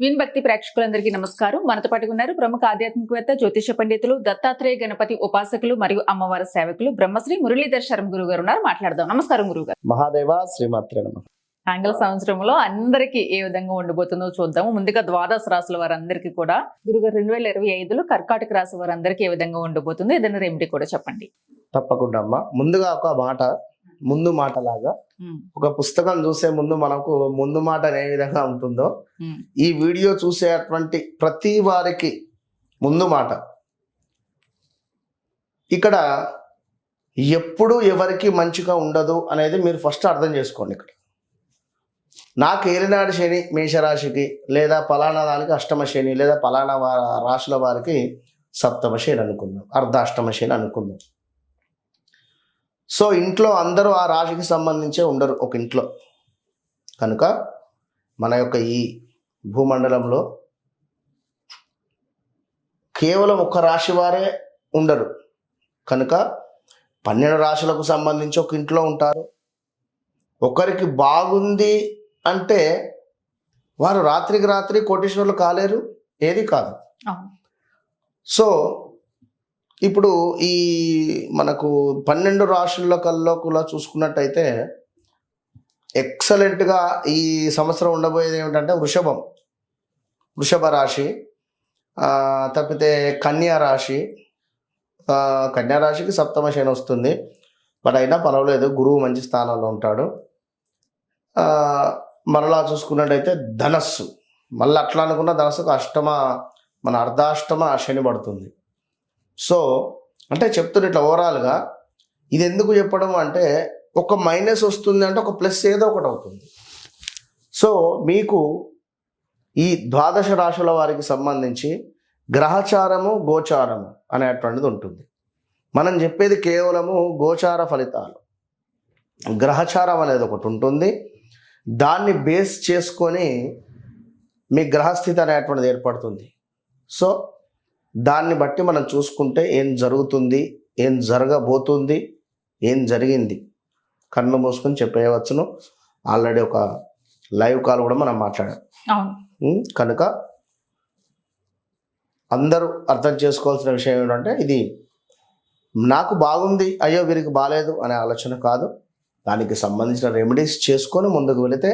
Win భక్తి ప్రేక్షకులందరికీ నమస్కారం. మనతో పాటు ఉన్నారు ప్రముఖ ఆధ్యాత్మికవేత్త జ్యోతిష పండితులు దత్తాత్రేయ గణపతి ఉపాసకులు మరియు అమ్మవారి సేవకులు బ్రహ్మశ్రీ మురళీధర్ శర్మ గురువు గారు ఉన్నారు. మాట్లాడదాం. నమస్కారం గురువు గారు మహాదేవ శ్రీమాత్రే ఆంగ్ల సంవత్సరంలో అందరికీ ఏ విధంగా ఉండబోతుందో చూద్దాము. ముందుగా ద్వాదశ రాశుల వారందరికీ కూడా గురుగారు రెండు వేల ఇరవై ఐదులో కర్కాటక రాశి వారందరికీ ఏ విధంగా ఉండబోతుందో ఏదైనా రెమెడీ కూడా చెప్పండి. తప్పకుండా అమ్మ. ముందుగా ఒక మాట ముందు మాట లాగా ఒక పుస్తకం చూసే ముందు మనకు ముందు మాట ఏ విధంగా ఉంటుందో ఈ వీడియో చూసేటువంటి ప్రతి వారికి ముందు మాట. ఇక్కడ ఎప్పుడు ఎవరికి మంచిగా ఉండదు అనేది మీరు ఫస్ట్ అర్థం చేసుకోండి ఇక్కడ. నాకు ఏలినాడు శని మేషరాశికి లేదా పలానా దానికి అష్టమ శని లేదా పలానా రాశుల వారికి సప్తమ శని అనుకుందాం అర్ధాష్టమ శని అనుకుందాం. సో ఇంట్లో అందరూ ఆ రాశికి సంబంధించే ఉండరు ఒక ఇంట్లో. కనుక మన యొక్క ఈ భూమండలంలో కేవలం ఒక రాశి వారే ఉండరు. కనుక పన్నెండు రాశులకు సంబంధించి ఒక ఇంట్లో ఉంటారు. ఒకరికి బాగుంది అంటే వారు రాత్రికి రాత్రి కోటీశ్వరులు కాలేరు ఏది కాదు. సో ఇప్పుడు ఈ మనకు పన్నెండు రాష్ట్రాల కల్లో కూడా చూసుకున్నట్టయితే ఎక్సలెంట్గా ఈ సంవత్సరం ఉండబోయేది ఏమిటంటే వృషభం. వృషభ రాశి తప్పితే కన్యా రాశి కన్యా రాశికి సప్తమ శని వస్తుంది. బట్ అయినా పర్వాలేదు గురువు మంచి స్థానంలో ఉంటాడు. మరలా చూసుకున్నట్టయితే ధనస్సు. మళ్ళీ అట్లా అనుకున్న ధనస్సుకు అష్టమ మన అర్ధాష్టమ శని పడుతుంది. సో అంటే చెప్తున్న ఇట్లా ఓవరాల్గా ఇది ఎందుకు చెప్పడం అంటే ఒక మైనస్ వస్తుంది అంటే ఒక ప్లస్ ఏదో ఒకటి అవుతుంది. సో మీకు ఈ ద్వాదశ రాశుల వారికి సంబంధించి గ్రహచారము గోచారము అనేటువంటిది ఉంటుంది. మనం చెప్పేది కేవలము గోచార ఫలితాలు. గ్రహచారం అనేది ఒకటి ఉంటుంది. దాన్ని బేస్ చేసుకొని మీ గ్రహస్థితి అనేటువంటిది ఏర్పడుతుంది. సో దాన్ని బట్టి మనం చూసుకుంటే ఏం జరుగుతుంది ఏం జరగబోతుంది ఏం జరిగింది? కన్ను మూసుకొని చెప్పేయవచ్చును. ఆల్రెడీ ఒక లైవ్ కాల్ కూడా మనం మాట్లాడాం? కనుక అందరూ అర్థం చేసుకోవాల్సిన విషయం ఏంటంటే ఇది నాకు బాగుంది అయ్యో వీరికి బాగాలేదు అనే ఆలోచన కాదు. దానికి సంబంధించిన రెమెడీస్ చేసుకొని ముందుకు వెళితే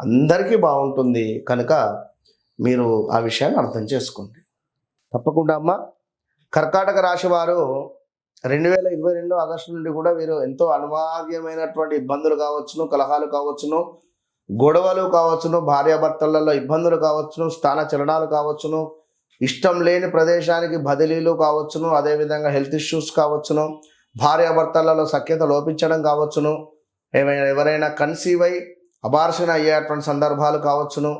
అందరికీ బాగుంటుంది. కనుక మీరు ఆ విషయాన్ని అర్థం చేసుకోండి. తప్పకుండా అమ్మ. కర్కాటక రాశి వారు రెండు వేల ఇరవై రెండు ఆగస్టు నుండి కూడా వీరు ఎంతో అనివార్యమైనటువంటి ఇబ్బందులు కావచ్చును కలహాలు కావచ్చును గొడవలు కావచ్చును భార్యాభర్తలలో ఇబ్బందులు కావచ్చును స్థాన చలనాలు కావచ్చును ఇష్టం లేని ప్రదేశానికి బదిలీలు కావచ్చును అదేవిధంగా హెల్త్ ఇష్యూస్ కావచ్చును భార్యాభర్తలలో సఖ్యత లోపించడం కావచ్చును ఏమైనా ఎవరైనా కన్సీవ్ అయి అబార్షన్ అయ్యేటువంటి సందర్భాలు కావచ్చును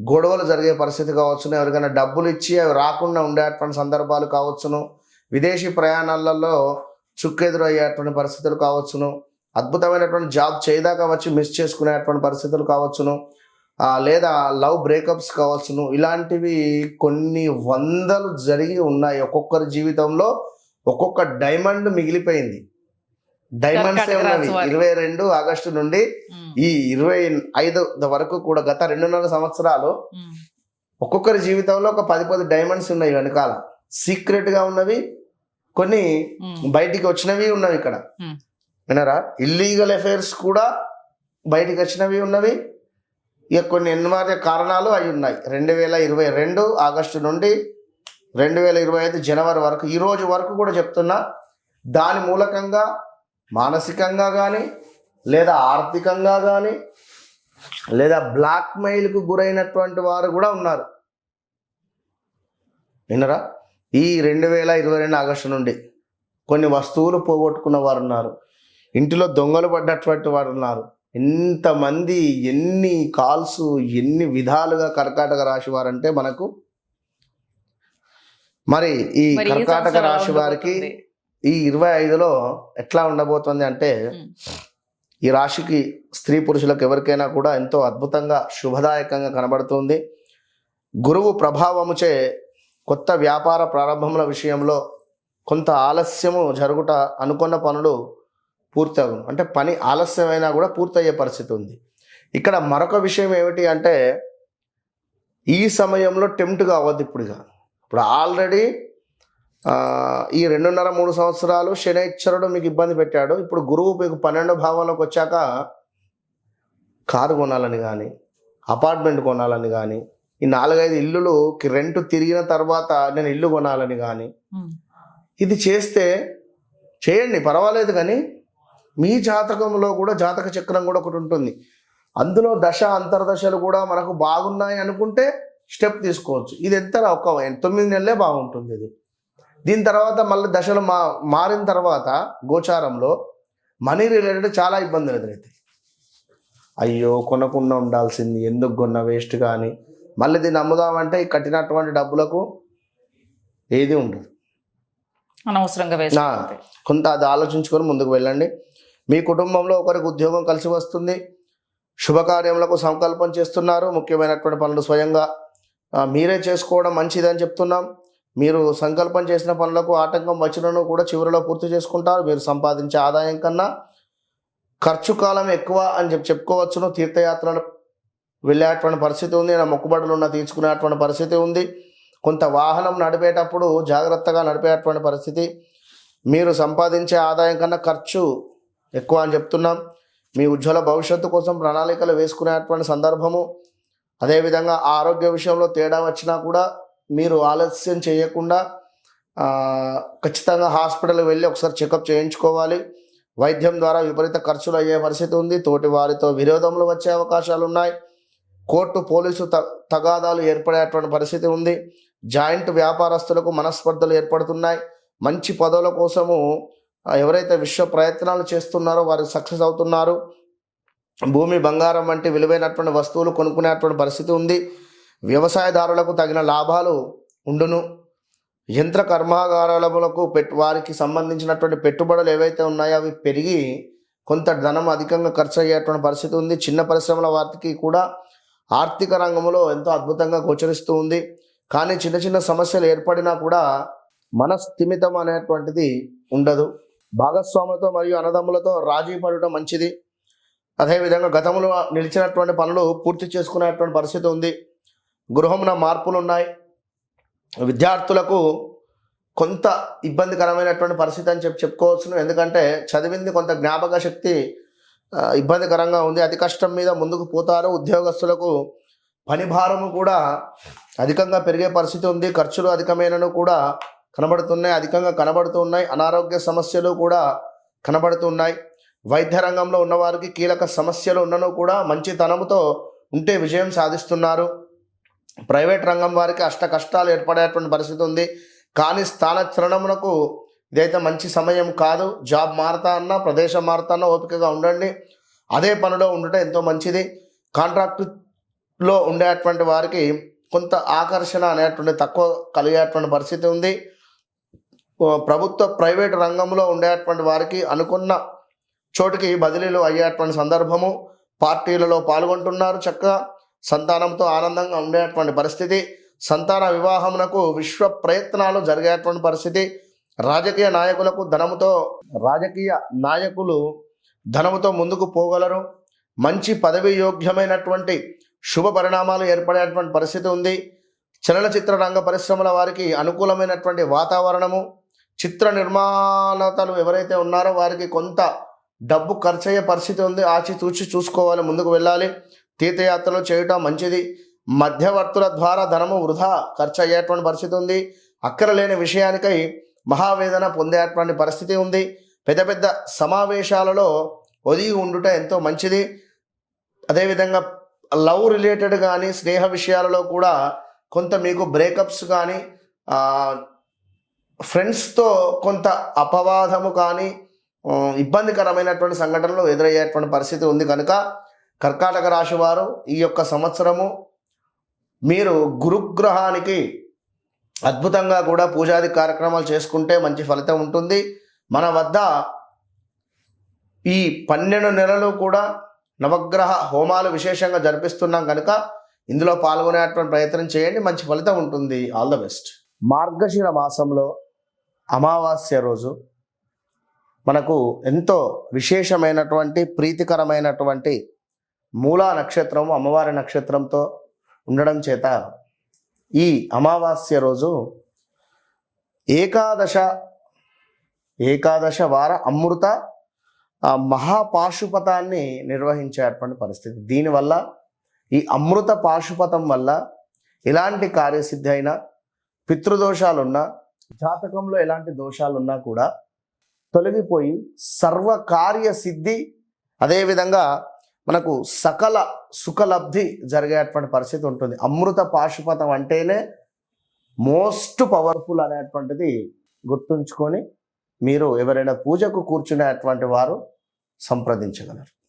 గొడవలు జరిగే పరిస్థితి కావచ్చును. ఎవరికైనా డబ్బులు ఇచ్చి అవి రాకుండా ఉండేటువంటి సందర్భాలు కావచ్చును. విదేశీ ప్రయాణాలలో చుక్కెదురు అయ్యేటువంటి పరిస్థితులు కావచ్చును. అద్భుతమైనటువంటి జాబ్ చేయదాకా వచ్చి మిస్ చేసుకునేటువంటి పరిస్థితులు కావచ్చును. లేదా లవ్ బ్రేకప్స్ కావచ్చును. ఇలాంటివి కొన్ని వందలు జరిగి ఉన్నాయి ఒక్కొక్కరి జీవితంలో. ఒక్కొక్క డైమండ్ మిగిలిపోయింది. డైమండ్స్. ఇరవై రెండు ఆగస్టు నుండి ఈ ఇరవై ఐదు వరకు కూడా గత రెండున్నర సంవత్సరాలు ఒక్కొక్కరి జీవితంలో ఒక పది పది డైమండ్స్ ఉన్నాయి వెనకాల. సీక్రెట్గా ఉన్నవి కొన్ని బయటికి వచ్చినవి ఉన్నవి ఇక్కడ. వినరా? ఇల్లీగల్ అఫైర్స్ కూడా బయటికి వచ్చినవి ఉన్నవి. ఇక కొన్ని అనివార్య కారణాలు అవి ఉన్నాయి. రెండు వేల ఇరవై రెండు ఆగస్టు నుండి రెండు వేల ఇరవై ఐదు జనవరి వరకు ఈ రోజు వరకు కూడా చెప్తున్నా దాని మూలకంగా మానసికంగా కానీ లేదా ఆర్థికంగా కానీ లేదా బ్లాక్ మెయిల్కు గురైనటువంటి వారు కూడా ఉన్నారు. వినరా ఈ రెండు వేల ఇరవై రెండు ఆగస్టు నుండి కొన్ని వస్తువులు పోగొట్టుకున్న వారు ఉన్నారు. ఇంటిలో దొంగలు పడ్డటువంటి వారు ఉన్నారు. ఎంతమంది ఎన్ని కాల్స్ ఎన్ని విధాలుగా కర్కాటక రాశి వారంటే మనకు మరి ఈ కర్కాటక రాశి వారికి? ఈ ఇరవై ఐదులో ఎట్లా ఉండబోతుంది అంటే ఈ రాశికి స్త్రీ పురుషులకు ఎవరికైనా కూడా ఎంతో అద్భుతంగా శుభదాయకంగా కనబడుతుంది. గురువు ప్రభావముచే కొత్త వ్యాపార ప్రారంభముల విషయంలో కొంత ఆలస్యము జరుగుట అనుకున్న పనులు పూర్తవు అంటే పని ఆలస్యమైనా కూడా పూర్తయ్యే పరిస్థితి ఉంది. ఇక్కడ మరొక విషయం ఏమిటి అంటే ఈ సమయంలో టెంప్ట్ కావద్దు ఇప్పుడు ఇక ఇప్పుడు ఆల్రెడీ ఈ రెండున్నర మూడు సంవత్సరాలు శనైశ్వరుడు మీకు ఇబ్బంది పెట్టాడు. ఇప్పుడు గురువు మీకు పన్నెండో భావంలోకి వచ్చాక కారు కొనాలని కానీ అపార్ట్మెంట్ కొనాలని కానీ ఈ నాలుగైదు ఇల్లులుకి రెంట్ తిరిగిన తర్వాత నేను ఇల్లు కొనాలని కానీ. ఇది చేస్తే చేయండి పర్వాలేదు కానీ మీ జాతకంలో కూడా జాతక చక్రం కూడా ఒకటి ఉంటుంది. అందులో దశ అంతర్దశలు కూడా మనకు బాగున్నాయి అనుకుంటే స్టెప్ తీసుకోవచ్చు. ఇది ఎంత ఒక తొమ్మిది నెలలే బాగుంటుంది ఇది. దీని తర్వాత మళ్ళీ దశలు మా మారిన తర్వాత గోచారంలో మనీ రిలేటెడ్ చాలా ఇబ్బందులు ఎదురవుతాయి అయ్యో కొనకుండా ఉండాల్సింది ఎందుకు కొన్న వేస్ట్ కానీ. మళ్ళీ దీన్ని అమ్ముదామంటే కట్టినటువంటి డబ్బులకు ఏది ఉండదు. అనవసరంగా కొంత అది ఆలోచించుకొని ముందుకు వెళ్ళండి. మీ కుటుంబంలో ఒకరికి ఉద్యోగం కలిసి వస్తుంది. శుభకార్యములకు సంకల్పం చేస్తున్నారు. ముఖ్యమైనటువంటి పనులు స్వయంగా మీరే చేసుకోవడం మంచిదని చెప్తున్నాం. మీరు సంకల్పం చేసిన పనులకు ఆటంకం వచ్చినను కూడా చివరిలో పూర్తి చేసుకుంటారు. మీరు సంపాదించే ఆదాయం కన్నా ఖర్చు కాలం ఎక్కువ అని చెప్పి చెప్పుకోవచ్చును. తీర్థయాత్రలు వెళ్ళేటువంటి పరిస్థితి ఉంది. నా మొక్కుబడులు ఉన్న తీర్చుకునేటువంటి పరిస్థితి ఉంది. కొంత వాహనం నడిపేటప్పుడు జాగ్రత్తగా నడిపేటువంటి పరిస్థితి. మీరు సంపాదించే ఆదాయం కన్నా ఖర్చు ఎక్కువ అని చెప్తున్నాం. మీ ఉజ్వల భవిష్యత్తు కోసం ప్రణాళికలు వేసుకునేటువంటి సందర్భము. అదేవిధంగా ఆరోగ్య విషయంలో తేడా వచ్చినా కూడా మీరు ఆలస్యం చేయకుండా ఖచ్చితంగా హాస్పిటల్ వెళ్ళి ఒకసారి చెకప్ చేయించుకోవాలి. వైద్యం ద్వారా విపరీత ఖర్చులు అయ్యే పరిస్థితి ఉంది. తోటి వారితో విరోధములు వచ్చే అవకాశాలు ఉన్నాయి. కోర్టు పోలీసు త తగాదాలు ఏర్పడేటువంటి పరిస్థితి ఉంది. జాయింట్ వ్యాపారస్తులకు మనస్పర్ధలు ఏర్పడుతున్నాయి. మంచి పదవుల కోసము ఎవరైతే విశ్వ ప్రయత్నాలు చేస్తున్నారో వారు సక్సెస్ అవుతున్నారు. భూమి బంగారం వంటి విలువైనటువంటి వస్తువులు కొనుక్కునేటువంటి పరిస్థితి ఉంది. వ్యవసాయదారులకు తగిన లాభాలు ఉండును. యంత్ర కర్మాగారాలకు పెట్టు వారికి సంబంధించినటువంటి పెట్టుబడులు ఏవైతే ఉన్నాయో అవి పెరిగి కొంత ధనం అధికంగా ఖర్చు అయ్యేటువంటి పరిస్థితి ఉంది. చిన్న పరిశ్రమల వారికి కూడా ఆర్థిక రంగంలో ఎంతో అద్భుతంగా గోచరిస్తూ ఉంది. కానీ చిన్న చిన్న సమస్యలు ఏర్పడినా కూడా మనస్థిమితం అనేటువంటిది ఉండదు. భాగస్వాములతో మరియు అన్నదమ్ములతో రాజీ పడటం మంచిది. అదేవిధంగా గతంలో నిలిచినటువంటి పనులు పూర్తి చేసుకునేటువంటి పరిస్థితి ఉంది. గృహమున మార్పులు ఉన్నాయి విద్యార్థులకు కొంత ఇబ్బందికరమైనటువంటి పరిస్థితి అని చెప్పి చెప్పుకోవచ్చును. ఎందుకంటే చదివింది కొంత జ్ఞాపక శక్తి ఇబ్బందికరంగా ఉంది. అతి కష్టం మీద ముందుకు పోతారు. ఉద్యోగస్తులకు పని భారము కూడా అధికంగా పెరిగే పరిస్థితి ఉంది. ఖర్చులు అధికమైనను కూడా కనబడుతున్నాయి. అధికంగా కనబడుతున్నాయి. అనారోగ్య సమస్యలు కూడా కనబడుతున్నాయి. వైద్య రంగంలో ఉన్నవారికి కీలక సమస్యలు ఉన్నను కూడా మంచితనముతో ఉంటే విజయం సాధిస్తున్నారు. ప్రైవేట్ రంగం వారికి అష్ట కష్టాలు ఏర్పడేటువంటి పరిస్థితి ఉంది. కానీ స్థానచలనమునకు ఇదైతే మంచి సమయం కాదు. జాబ్ మారుతా అన్నా ప్రదేశం మారుతా అన్నా ఓపికగా ఉండండి. అదే పనిలో ఉండటం ఎంతో మంచిది. కాంట్రాక్టులో ఉండేటువంటి వారికి కొంత ఆకర్షణ అనేటువంటి తక్కువ కలిగేటువంటి పరిస్థితి ఉంది. ప్రభుత్వ ప్రైవేట్ రంగంలో ఉండేటువంటి వారికి అనుకున్న చోటుకి బదిలీలు అయ్యేటువంటి సందర్భము. పార్టీలలో పాల్గొంటున్నారు చక్కగా. సంతానంతో ఆనందంగా ఉండేటువంటి పరిస్థితి సంతాన వివాహమునకు విశ్వ ప్రయత్నాలు జరిగేటువంటి పరిస్థితి రాజకీయ నాయకులకు ధనముతో రాజకీయ నాయకులు ధనముతో ముందుకు పోగలరు. మంచి పదవి యోగ్యమైనటువంటి శుభ పరిణామాలు ఏర్పడేటువంటి పరిస్థితి ఉంది. చలనచిత్ర రంగ పరిశ్రమల వారికి అనుకూలమైనటువంటి వాతావరణము చిత్ర నిర్మాణతలు ఎవరైతే ఉన్నారో వారికి కొంత డబ్బు ఖర్చు అయ్యే పరిస్థితి ఉంది. ఆచితూచి చూసుకోవాలి ముందుకు వెళ్ళాలి. తీర్థయాత్రలు చేయటం మంచిది. మధ్యవర్తుల ద్వారా ధనము వృధా ఖర్చు అయ్యేటువంటి పరిస్థితి ఉంది. అక్కరలేని విషయానికై మహావేదన పొందేటువంటి పరిస్థితి ఉంది. పెద్ద పెద్ద సమావేశాలలో ఒదిగి ఉండుట ఎంతో మంచిది. అదేవిధంగా లవ్ రిలేటెడ్ కానీ స్నేహ విషయాలలో కూడా కొంత మీకు బ్రేకప్స్ కానీ ఫ్రెండ్స్తో కొంత అపవాదము కానీ ఇబ్బందికరమైనటువంటి సంఘటనలు ఎదురయ్యేటువంటి పరిస్థితి ఉంది కనుక కర్కాటక రాశి వారు ఈ యొక్క సంవత్సరము మీరు గురుగ్రహానికి అద్భుతంగా కూడా పూజాది కార్యక్రమాలు చేసుకుంటే మంచి ఫలితం ఉంటుంది. మన వద్ద ఈ పన్నెండు నెలలు కూడా నవగ్రహ హోమాలు విశేషంగా జరిపిస్తున్నాం కనుక ఇందులో పాల్గొనేటువంటి ప్రయత్నం చేయండి మంచి ఫలితం ఉంటుంది. ఆల్ ద బెస్ట్ మార్గశిర మాసంలో అమావాస్య రోజు మనకు ఎంతో విశేషమైనటువంటి ప్రీతికరమైనటువంటి మూలా నక్షత్రం అమ్మవారి నక్షత్రంతో ఉండడం చేత ఈ అమావాస్య రోజు ఏకాదశ ఏకాదశ వార అమృత మహాపాశుపతాన్ని నిర్వహించేటువంటి పరిస్థితి. దీనివల్ల ఈ అమృత పాశుపతం వల్ల ఎలాంటి కార్యసిద్ధి అయినా పితృదోషాలున్నా జాతకంలో ఎలాంటి దోషాలున్నా కూడా తొలగిపోయి సర్వ కార్యసిద్ధి అదేవిధంగా మనకు సకల సుఖలబ్ధి జరిగేటువంటి పరిస్థితి ఉంటుంది. అమృత పాశుపతం అంటేనే మోస్ట్ పవర్ఫుల్ అనేటువంటిది గుర్తుంచుకొని మీరు ఎవరైనా పూజకు కూర్చునేటువంటి వారు సంప్రదించగలరు.